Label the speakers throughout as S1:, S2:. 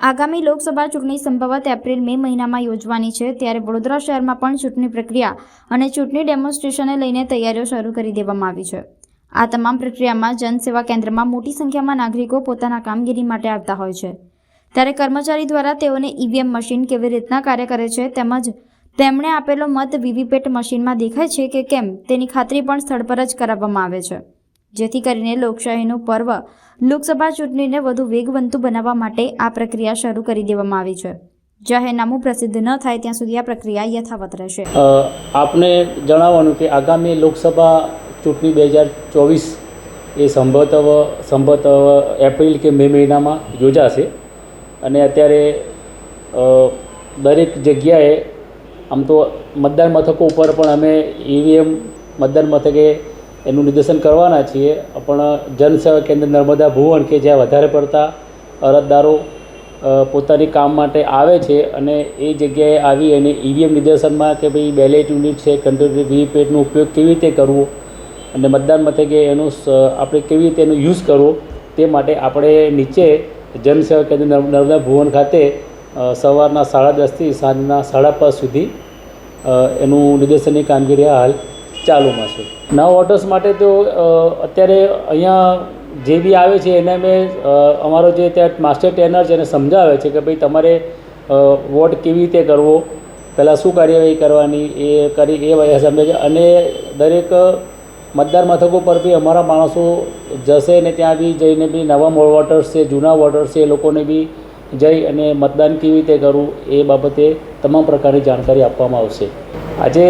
S1: આગામી લોકસભા ચૂંટણી સંભવત એપ્રિલ, મે મહિનામાં યોજવાની છે. ત્યારે વડોદરા શહેરમાં પણ ચૂંટણી પ્રક્રિયા અને ચૂંટણી ડેમોન્સ્ટ્રેશનને લઈને તૈયારીઓ શરૂ કરી દેવામાં આવી છે. આ તમામ પ્રક્રિયામાં જનસેવા કેન્દ્રમાં મોટી સંખ્યામાં નાગરિકો પોતાના કામગીરી માટે આવતા હોય છે. ત્યારે કર્મચારી દ્વારા તેઓને ઈવીએમ મશીન કેવી રીતના કાર્ય કરે છે તેમજ તેમણે આપેલો મત વીવીપેટ મશીનમાં દેખાય છે કે કેમ તેની ખાતરી પણ સ્થળ પર જ કરાવવામાં આવે છે. જેથી કરીને લોકશાહીનું પર્વ લોકસભા ચૂંટણીને વધુ વેગવંતુ બનાવવા માટે આ પ્રક્રિયા શરૂ કરી દેવામાં આવી છે. જાહેરનામું પ્રસિદ્ધ ન થાય ત્યાં સુધી આ પ્રક્રિયા યથાવત રહેશે.
S2: આપને જણાવવાનું કે આગામી લોકસભા ચૂંટણી બે હજાર ચોવીસ એ સંભવતવ સંભવતવ એપ્રિલ કે મે મહિનામાં યોજાશે. અને અત્યારે દરેક જગ્યાએ આમ તો મતદાન મથકો ઉપર પણ અમે ઈવીએમ મતદાન મથકે એનું નિદર્શન કરવાના છીએ. પણ જનસેવા કેન્દ્ર નર્મદા ભુવન, કે જ્યાં વધારે પડતા અરજદારો પોતાની કામ માટે આવે છે અને એ જગ્યાએ આવી અને ઈવીએમ નિદર્શનમાં કે ભાઈ બેલેટ યુનિટ છે, કંટ્રોલ વીવીપેટનો ઉપયોગ કેવી રીતે કરવો અને મતદાન મથકે એનું આપણે કેવી રીતે એનો યુઝ કરવો તે માટે આપણે નીચે જનસેવા કેન્દ્ર નર્મદા ભુવન ખાતે સવારના સાડા દસથી સાંજના સાડા પાંચ સુધી એનું નિર્દેશનની કામગીરી હાલ ચાલુમાં છે. નવા વોટર્સ માટે તો અત્યારે અહીંયા જે બી આવે છે, એને મેં અમારો જે ત્યાં માસ્ટર ટ્રેનર છે એને સમજાવે છે કે ભાઈ તમારે વોટ કેવી રીતે કરવો, પહેલાં શું કાર્યવાહી કરવાની, એ કરી, એ સમજે છે. અને દરેક મતદાર મથકો પર બી અમારા માણસો જશે ને ત્યાં બી જઈને બી નવા વોટર્સ છે, જૂના વોટર્સ છે, એ લોકોને બી જઈ અને મતદાન કેવી રીતે કરવું એ બાબતે તમામ પ્રકારની જાણકારી આપવામાં આવશે. આજે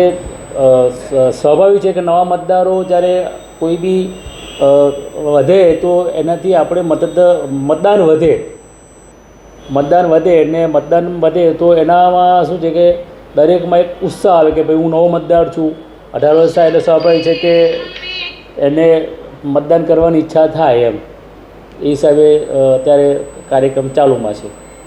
S2: સ્વાભાવિક છે કે નવા મતદારો જ્યારે કોઈ બી વધે તો એનાથી આપણે મતદ, મતદાન વધે. મતદાન વધે અને મતદાન વધે તો એનામાં શું છે કે દરેકમાં એક ઉત્સાહ આવે કે ભાઈ હું નવો મતદાર છું. અઢાર વર્ષ થાય એટલે સ્વાભાવિક છે કે એને મતદાન કરવાની ઈચ્છા થાય એમ. એ હિસાબે અત્યારે કાર્યક્રમ ચાલુમાં છે.